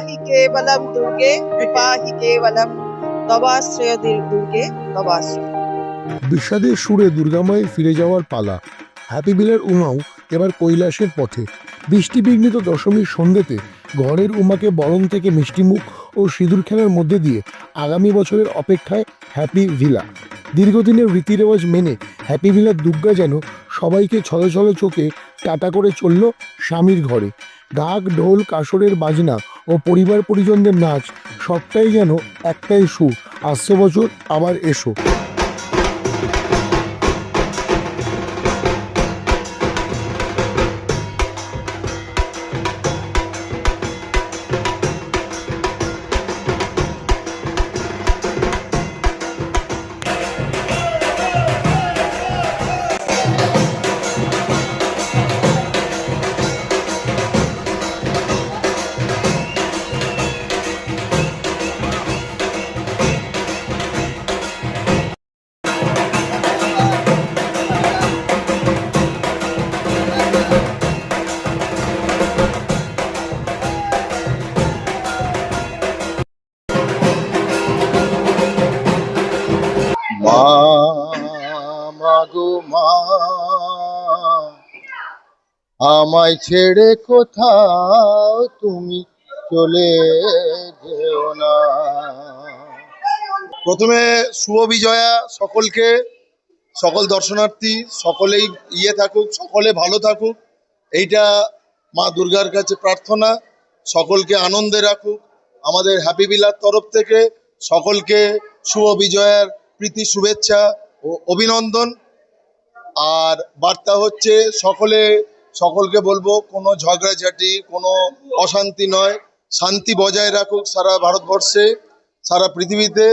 हि केवलं दुर्गे कृपा हि केवलं तवाश्रय दुर्गे तवाश्रय বিষাদের সুরে দুর্গামায় ফিরে যাওয়ার পালা হ্যাপি বিলের উমাও এবার কৈলাসের পথে বৃষ্টি বিঘ্নিত দশমীর সন্ধ্যেতে ঘরের উমাকে বরণ থেকে মিষ্টিমুখ ও সিঁদুর খেলার মধ্যে দিয়ে আগামী বছরের অপেক্ষায় হ্যাপি ভিলা দীর্ঘদিনের রীতিরেওয়াজ মেনে হ্যাপি ভিলার দুর্গা যেন সবাইকে ছলে ছলে চোখে টাটা করে চলল স্বামীর ঘরে। ঢাক ঢোল, কাসরের বাজনা ও পরিবার পরিজনদের নাচ সবটাই যেন একটাই সুর। আসছে বছর আবার এসো। আমায় ছেড়ে কোথাও তুমি চলে যেও না। প্রথমে শুভ বিজয়া সকলকে, সকল দর্শনার্থী সকলেই ইয়ে থাকুক, সকলে ভালো থাকুক, এইটা মা দুর্গার কাছে প্রার্থনা। সকলকে আনন্দে রাখুক, আমাদের হ্যাপি বিলার তরফ থেকে সকলকে শুভ বিজয়ার প্রীতি, শুভেচ্ছা ও অভিনন্দন। আর বার্তা হচ্ছে, সকলে সকলকে বলব কোনো ঝগড়াঝাটি কোনো অশান্তি নয়। শান্তি বজায় রাখুক সারা ভারতবর্ষে সারা পৃথিবীতে।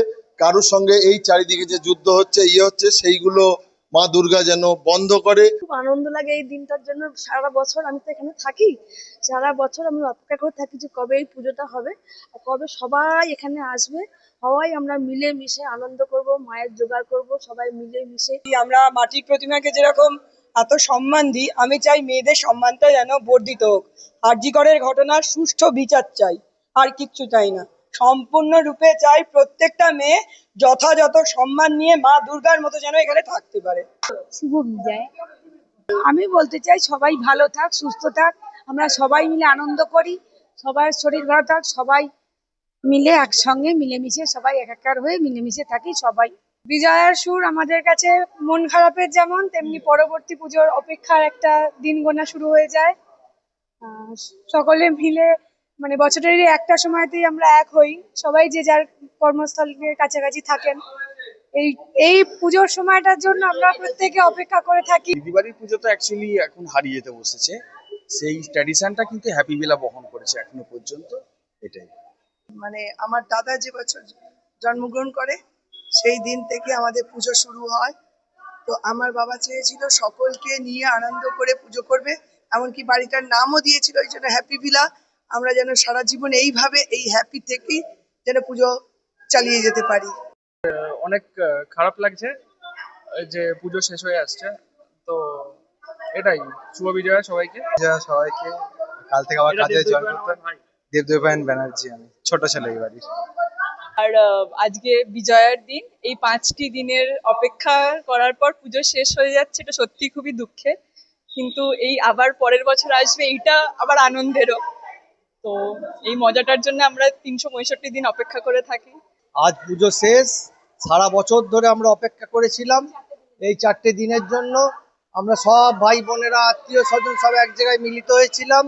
কারোর সঙ্গে এই চারিদিকে যে যুদ্ধ হচ্ছে ইয়ে হচ্ছে সেইগুলো মা দুর্গা যেন বন্ধ করে। খুব আনন্দ লাগে এই দিনটার জন্য। সারা বছর আমি তো এখানে থাকি। সারা বছর আমি অপেক্ষা করে থাকি যে কবে এই পুজোটা হবে আর কবে সবাই এখানে আসবে। সবাই আমরা মিলে মিশে আনন্দ করব মায়ের জোগাড় করব সবাই মিলে মিশে আমরা মাটির প্রতিমাকে যেরকম এত সম্মান দিই, আমি চাই মেয়েদের সম্মানটা যেন বর্ধিত হোক। আরজিকরের ঘটনার সুষ্ঠু বিচার চাই, আর কিচ্ছু চাই না। সম্পূর্ণরূপে চাই প্রত্যেকটা মেয়ে যথাযথ সম্মান নিয়ে মা দুর্গার মতো যেন এখানে থাকতে পারে। শুভ বিজয় আমি বলতে চাই, সবাই ভালো থাক, সুস্থ থাক। আমরা সবাই মিলে আনন্দ করি, সবার শরীর ভালো থাক, সবাই মিলে একসঙ্গে মিলেমিশে সবাই একাকার হয়ে মিলেমিশে থাকি, সবাই বিজয়ার সুর আমাদের কাছে মন খারাপের যেমন তেমনি পরবর্তী পুজোর অপেক্ষার একটা দিন গোনা শুরু হয়ে যায়। আহ, সকলে মিলে মানে বছরেরই একটা সময়তেই আমরা এক হই। সবাই যে যার কর্মস্থলের কাছাকাছি থাকেন। এই এই পুজোর সময়টার জন্য আমরা প্রত্যেকে অপেক্ষা করে থাকি। দিদিবাড়ির পুজো তো অ্যাকচুয়ালি এখন হারিয়ে যেতে বসেছে। সেই ট্র্যাডিশনটা কিন্তু হ্যাপি বেলা বহন করেছে এখনও পর্যন্ত। এটাই। মানে আমার দাদা যে বছর জন্মগ্রহণ করে সেই দিন থেকে আমাদের পুজো শুরু হয়। তো আমার বাবা চেয়েছিল সকলকে নিয়ে আনন্দ করে পুজো করবে। এমনকি বাড়িটার নামও দিয়েছিল ওই জন্য হ্যাপি ভিলা আমরা যেন সারা জীবন এইভাবে এই হ্যাপি থেকেই যেন পুজো চালিয়ে যেতে পারি। অনেক খারাপ লাগছে যে পুজো শেষ হয়ে আসছে। তো এটাই শুভ বিজয়া সবাইকে। যা সবাইকে। কাল থেকে আবার কাজে জয়েন করতে দেবদেবায়ন ব্যানার্জি আমি। ছোট ছেলে এই বাড়ির। আর আজকে বিজয়ার দিন। এই পাঁচটি দিনের অপেক্ষা করার পর পুজো শেষ হয়ে যাচ্ছে, এটা সত্যি খুবই দুঃখের। কিন্তু এই আবার পরের বছর আসবে, এইটা আবার আনন্দেরও। তো এই মজাটার জন্য আমরা তিনশো পঁয়ষট্টি দিন অপেক্ষা করে থাকি। আজ পুজো শেষ, সারা বছর ধরে আমরা অপেক্ষা করেছিলাম এই চারটে দিনের জন্য। আমরা সব ভাই বোনেরা, আত্মীয় স্বজন সব এক জায়গায় মিলিত হয়েছিলাম।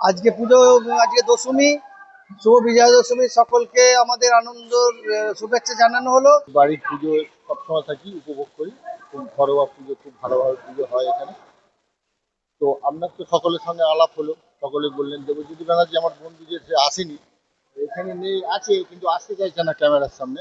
আজকে পুজো, আজকে দশমী শুভ বিজয়া দশমী সকলকে আমাদের আনন্দ শুভেচ্ছা জানানো হলো। বাড়ির পুজো সবসময় থাকি উপভোগ করি। খুব ঘরোয়া পুজো খুব ভালোভাবে পুজো হয় এখানে। তো আপনার তো সকলের সঙ্গে আলাপ হলো। সকলে বললেন দেবজ্যোতি ব্যানার্জি আমার বন্ধু যে সে আসেনি এখানে নেই আছে কিন্তু আসতে চাইছে না ক্যামেরার সামনে।